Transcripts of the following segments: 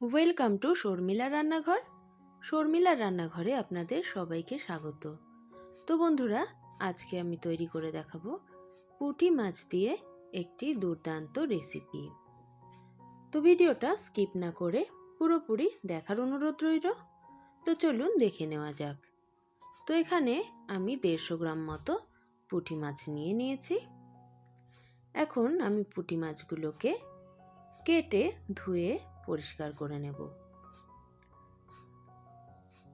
Welcome to Sharmila রান্নাঘর শর্মিলার রান্নাঘরে আপনাদের সবাইকে স্বাগত। তো বন্ধুরা, আজকে আমি তৈরি করে দেখাবো পুঁটি মাছ দিয়ে একটি দুর্দান্ত রেসিপি তো ভিডিওটা স্কিপ না করে পুরোপুরি দেখার অনুরোধ রইল। তো চলুন দেখে নেওয়া যাক। তো এখানে আমি দেড়শো গ্রাম মতো পুঁটি মাছ নিয়ে নিয়েছি। এখন আমি পুঁটি মাছগুলোকে কেটে ধুয়ে পরিষ্কার করে নেব।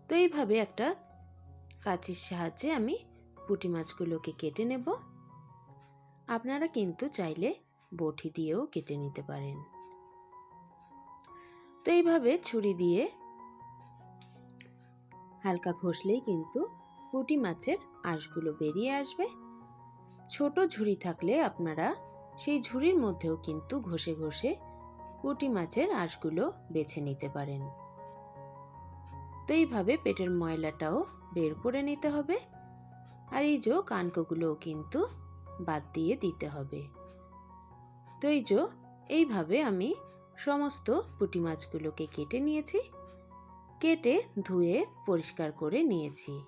তো এইভাবে একটা কাঁচির সাহায্যে আমি পুঁটি মাছগুলোকে কেটে নেব। আপনারা কিন্তু চাইলে বটি দিয়েও কেটে নিতে পারেন। তো এইভাবে ছুরি দিয়ে হালকা ঘষলেই কিন্তু পুঁটি মাছের আঁশগুলো বেরিয়ে আসবে। ছোট ঝুড়ি থাকলে আপনারা সেই ঝুড়ির মধ্যেও কিন্তু ঘষে ঘষে পুঁটি মাছের আঁশগুলো বেছে নিতে পারেন। তো এইভাবে পেটের ময়লাটাও বের করে নিতে হবে। আর এই যে কানকোগুলোও কিন্তু বাদ দিয়ে দিতে হবে। তো এই যে এইভাবে আমি সমস্ত পুঁটি মাছগুলোকে কেটে নিয়েছি। কেটে ধুয়ে পরিষ্কার করে নিয়েছি।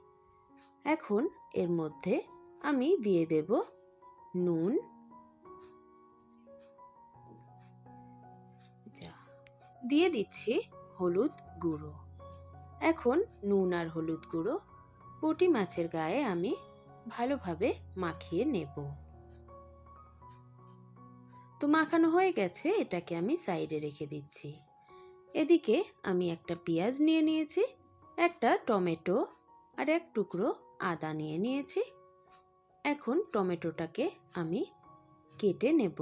এখন এর মধ্যে আমি দিয়ে দেব নুন দিয়ে দিচ্ছি হলুদ গুঁড়ো। এখন নুন আর হলুদ গুঁড়ো পুঁটি মাছের গায়ে আমি ভালোভাবে মাখিয়ে নেব। তো মাখানো হয়ে গেছে, এটাকে আমি সাইডে রেখে দিচ্ছি। এদিকে আমি একটা পেঁয়াজ নিয়ে নিয়েছি, একটা টমেটো আর এক টুকরো আদা নিয়ে নিয়েছি। এখন টমেটোটাকে আমি কেটে নেব।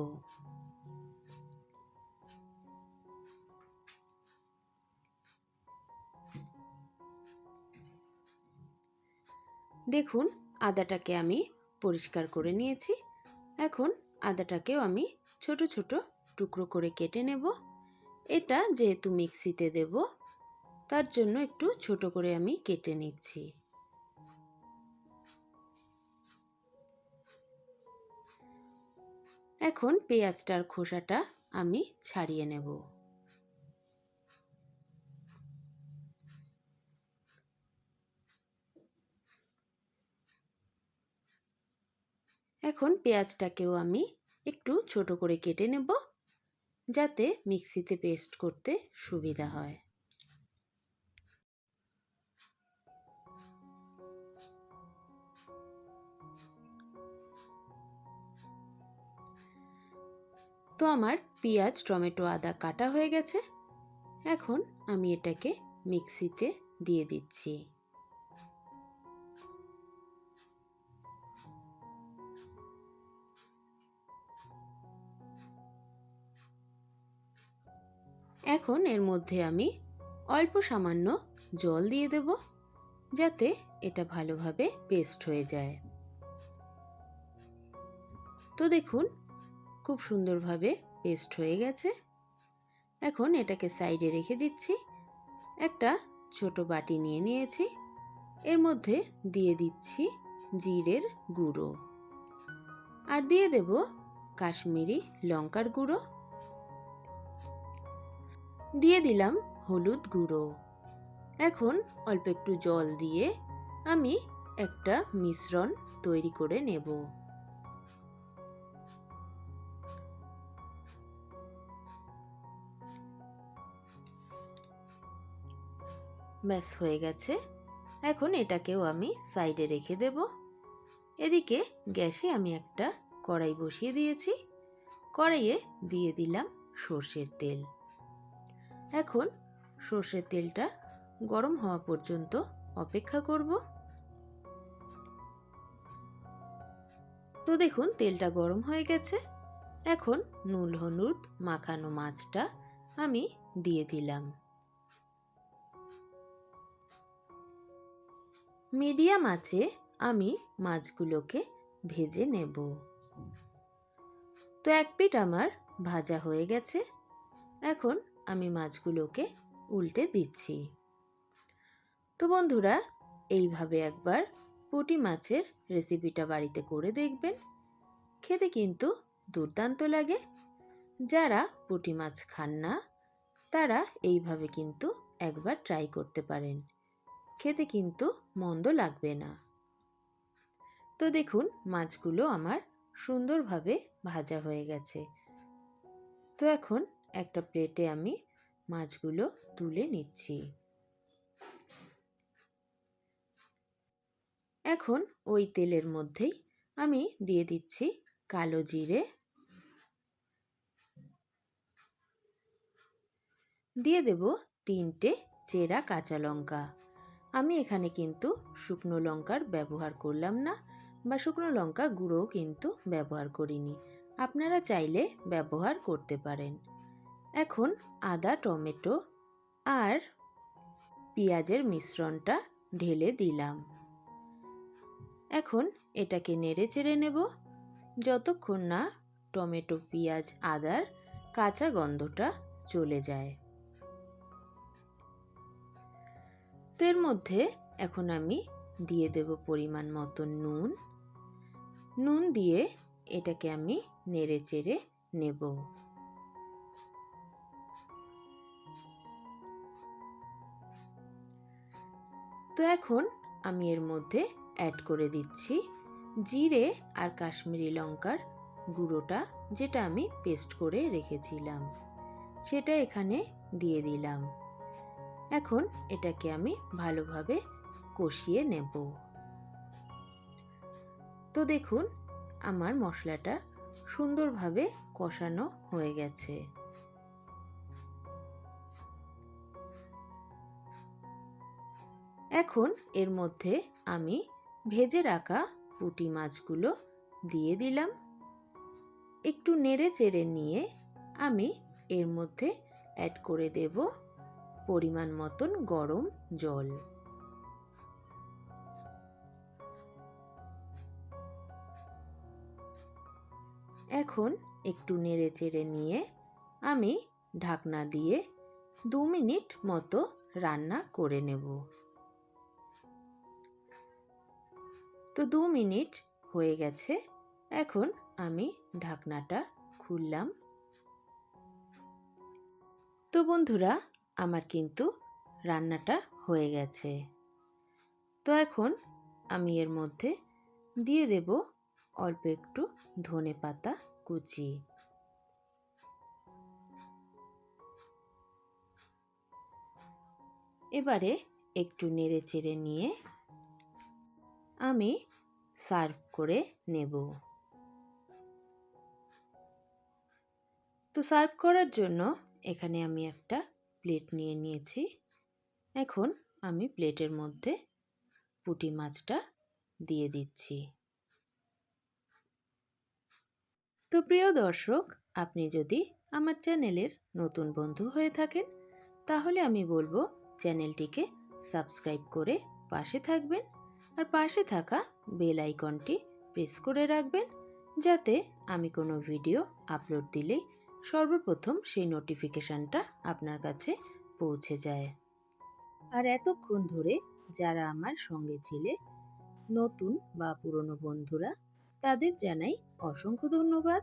দেখুন, আদাটাকে আমি পরিষ্কার করে নিয়েছি। এখন আদাটাকেও আমি ছোট ছোট টুকরো করে কেটে নেব। এটা যেহেতু মিক্সিতে দেব, তার জন্য একটু ছোট করে আমি কেটে নিচ্ছি। এখন পেঁয়াজটার খোসাটা আমি ছাড়িয়ে নেব। এখন পেঁয়াজটাকেও আমি একটু ছোট করে কেটে নেব, যাতে মিক্সিতে পেস্ট করতে সুবিধা হয়। তো আমার পেঁয়াজ, টমেটো, আদা কাটা হয়ে গেছে। এখন আমি এটাকে মিক্সিতে দিয়ে দিচ্ছি। এখন এর মধ্যে আমি অল্প সামান্য জল দিয়ে দেব, যাতে এটা ভালোভাবে পেস্ট হয়ে যায়। তো দেখুন, খুব সুন্দরভাবে পেস্ট হয়ে গেছে। এখন এটাকে সাইডে রেখে দিচ্ছি। একটা ছোট বাটি নিয়ে নিয়েছি। এর মধ্যে দিয়ে দিচ্ছি জিরের গুঁড়ো। আর দিয়ে দেব কাশ্মীরি লঙ্কার গুঁড়ো। দিয়ে দিলাম হলুদ গুঁড়ো। এখন অল্প একটু জল দিয়ে আমি একটা মিশ্রণ তৈরি করে নেব। ব্যাস, হয়ে গেছে। এখন এটাকেও আমি সাইডে রেখে দেব। এদিকে গ্যাসে আমি একটা কড়াই বসিয়ে দিয়েছি। কড়াইয়ে দিয়ে দিলাম সর্ষের তেল। এখন সর্ষের তেলটা গরম হওয়া পর্যন্ত অপেক্ষা করব। তো দেখুন, তেলটা গরম হয়ে গেছে। এখন নুন, হলুদ মাখানো মাছটা আমি দিয়ে দিলাম। মিডিয়াম আছে আমি মাছগুলোকে ভেজে নেব। তো এক পিঠ আমার ভাজা হয়ে গেছে। এখন আমি মাছগুলোকে উল্টে দিচ্ছি। তো বন্ধুরা, এইভাবে একবার পুঁটি মাছের রেসিপিটা বাড়িতে করে দেখবেন। খেতে কিন্তু দুর্দান্ত লাগে। যারা পুঁটি মাছ খান না, তারা এইভাবে কিন্তু একবার ট্রাই করতে পারেন। খেতে কিন্তু মন্দ লাগবে না। তো দেখুন, মাছগুলো আমার সুন্দরভাবে ভাজা হয়ে গেছে। তো এখন একটা প্লেটে আমি মাছগুলো তুলে নিচ্ছি। এখন ওই তেলের মধ্যেই আমি দিয়ে দিচ্ছি কালো জিরে। দিয়ে দেব তিনটে চেরা কাঁচা লঙ্কা। আমি এখানে কিন্তু শুকনো লঙ্কার ব্যবহার করলাম না বা শুকনো লঙ্কা গুঁড়োও কিন্তু ব্যবহার করিনি। আপনারা চাইলে ব্যবহার করতে পারেন। এখন আদা, টমেটো আর পেঁয়াজের মিশ্রণটা ঢেলে দিলাম। এখন এটাকে নেড়ে চেড়ে নেব। যতক্ষণ না টমেটো, পেঁয়াজ, আদার কাঁচা গন্ধটা চলে যায়। তো এর মধ্যে এখন আমি দিয়ে দেব পরিমাণ মতো নুন। নুন দিয়ে এটাকে আমি নেড়ে চেড়ে নেব। তো এখন আমি এর মধ্যে অ্যাড করে দিচ্ছি জিরে আর কাশ্মীরি লঙ্কার গুঁড়োটা, যেটা আমি পেস্ট করে রেখেছিলাম। সেটা এখানে দিয়ে দিলাম। এখন এটাকে আমি ভালোভাবে কষিয়ে নেব। তো দেখুন, আমার মশলাটা সুন্দরভাবে কষানো হয়ে গেছে। এখন এর মধ্যে আমি ভেজে রাখা পুঁটি মাছগুলো দিয়ে দিলাম। একটু নেড়ে চেড়ে নিয়ে আমি এর মধ্যে অ্যাড করে দেব পরিমাণ মতন গরম জল। এখন একটু নেড়ে চেড়ে নিয়ে আমি ঢাকনা দিয়ে দু মিনিট মতো রান্না করে নেব। তো দু মিনিট হয়ে গেছে। এখন আমি ঢাকনাটা খুললাম। তো বন্ধুরা, আমার কিন্তু রান্নাটা হয়ে গেছে। তো এখন আমি এর মধ্যে দিয়ে দেব অল্প একটু ধনে পাতা কুচি। এবারে একটু নেড়ে চেড়ে নিয়ে আমি সার্ভ করে নেব। তো সার্ভ করার জন্য এখানে আমি একটা প্লেট নিয়ে নিয়েছি। এখন আমি প্লেটের মধ্যে পুঁটি মাছটা দিয়ে দিচ্ছি। তো প্রিয় দর্শক, আপনি যদি আমার চ্যানেলের নতুন বন্ধু হয়ে থাকেন, তাহলে আমি বলব চ্যানেলটিকে সাবস্ক্রাইব করে পাশে থাকবেন। আর পাশে থাকা বেল আইকনটি প্রেস করে রাখবেন, যাতে আমি কোনো ভিডিও আপলোড দিলেই সর্বপ্রথম সেই নোটিফিকেশানটা আপনার কাছে পৌঁছে যায়। আর এতক্ষণ ধরে যারা আমার সঙ্গে ছিলে, নতুন বা পুরনো বন্ধুরা, তাদের জানাই অসংখ্য ধন্যবাদ।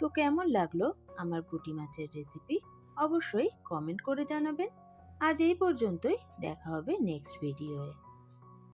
তো কেমন লাগল আমার পুঁটি মাছের রেসিপি অবশ্যই কমেন্ট করে জানাবেন। আজ এই পর্যন্তই, দেখা হবে নেক্সট ভিডিওয়ে